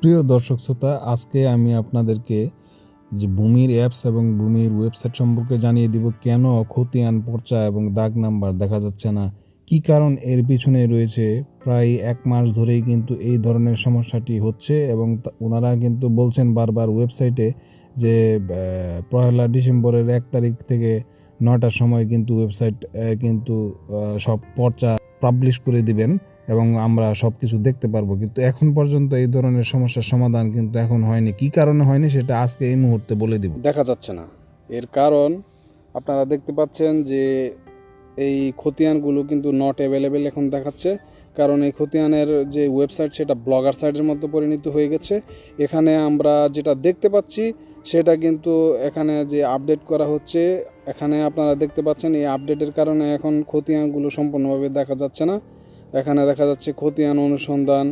প্রিয় দর্শক শ্রোতা, আজকে আমি আপনাদেরকে যে ভূমির অ্যাপস এবং ভূমির ওয়েবসাইট সম্পর্কে জানিয়ে দিব, কেন খতিয়ান, পর্চা এবং দাগ নাম্বার দেখা যাচ্ছে না? কি কারণ এর পিছনে রয়েছে? প্রায় এক মাস ধরেই কিন্তু এই ধরনের সমস্যাটি হচ্ছে এবং ওনারা কিন্তু বলছেন বারবার ওয়েবসাইটে যে পহেলা ডিসেম্বরের এক তারিখ থেকে নটার সময় কিন্তু ওয়েবসাইট কিন্তু সব পর্চা পাবলিশ করে দিবেন। এবং আমরা সব কিছু দেখতে পারব। কিন্তু এখন পর্যন্ত এই ধরনের সমস্যার সমাধান কিন্তু এখন হয়নি। কি কারণে হয়নি সেটা আজকে এই মুহূর্তে বলে দিব। দেখা যাচ্ছে না। এর কারণ আপনারা দেখতে পাচ্ছেন যে এই খতিয়ানগুলো কিন্তু নট অ্যাভেলেবেল এখন দেখাচ্ছে। কারণ এই খতিয়ানের যে ওয়েবসাইট সেটা ব্লগার সাইটের মধ্যে পরিণত হয়ে গেছে। এখানে আমরা যেটা দেখতে পাচ্ছি সেটা কিন্তু এখানে যে আপডেট করা হচ্ছে, এখানে আপনারা দেখতে পাচ্ছেন এই আপডেটের কারণে এখন খতিয়ানগুলো সম্পূর্ণভাবে দেখা যাচ্ছে না। এখানে দেখা যাচ্ছে খতিয়ান অনুসন্ধান,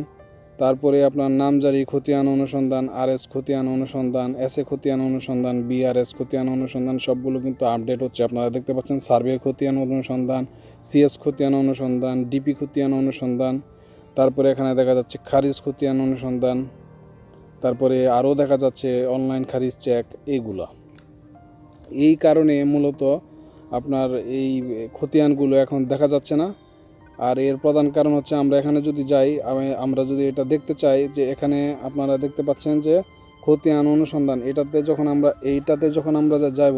তারপরে আপনার নামজারি খতিয়ান অনুসন্ধান আর এস খতিয়ান অনুসন্ধান এস এ খতিয়ান অনুসন্ধান, বিআরএস খতিয়ান অনুসন্ধান, সবগুলো কিন্তু আপডেট হচ্ছে। আপনারা দেখতে পাচ্ছেন সার্ভে খতিয়ান অনুসন্ধান, সিএস খতিয়ান অনুসন্ধান, ডিপি খতিয়ান অনুসন্ধান, তারপরে এখানে দেখা যাচ্ছে খারিজ খতিয়ান অনুসন্ধান, তারপরে আরও দেখা যাচ্ছে অনলাইন খারিজ চেক এইগুলো এই কারণে মূলত আপনার এই খতিয়ানগুলো এখন দেখা যাচ্ছে না। আর এর প্রধান কারণ হচ্ছে আমরা এখানে যদি যাই আমরা যদি এটা দেখতে চাই যে এখানে আপনারা দেখতে পাচ্ছেন যে খতিয়ান অনুসন্ধান। এটাতে যখন আমরা, এইটাতে যখন আমরা যাব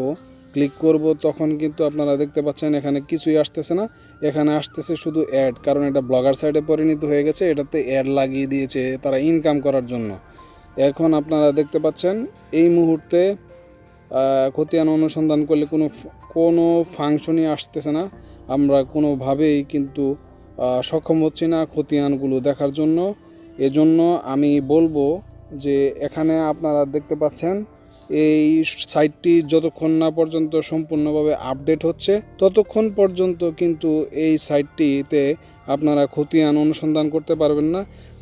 ক্লিক করব, তখন কিন্তু আপনারা দেখতে পাচ্ছেন এখানে কিছুই আসতেছে না। এখানে আসতেছে শুধু অ্যাড কারণ এটা ব্লগার সাইডে পরিণত হয়ে গেছে, এটাতে অ্যাড লাগিয়ে দিয়েছে তারা ইনকাম করার জন্য। এখন আপনারা দেখতে পাচ্ছেন, এই মুহূর্তে খতিয়ান অনুসন্ধান করলে কোনো কোনো ফাংশনই আসতেছে না। আমরা কোনোভাবেই কিন্তু সক্ষম হচ্ছি না খতিয়ানগুলো দেখার জন্য। এজন্য আমি বলব যে এখানে আপনারা দেখতে পাচ্ছেন, এই সাইটটি যতক্ষণ না পর্যন্ত সম্পূর্ণভাবে আপডেট হচ্ছে, ততক্ষণ পর্যন্ত কিন্তু এই সাইটটিতে আপনারা খতিয়ান অনুসন্ধান করতে পারবেন না,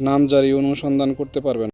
নামজারি অনুসন্ধান করতে পারবেন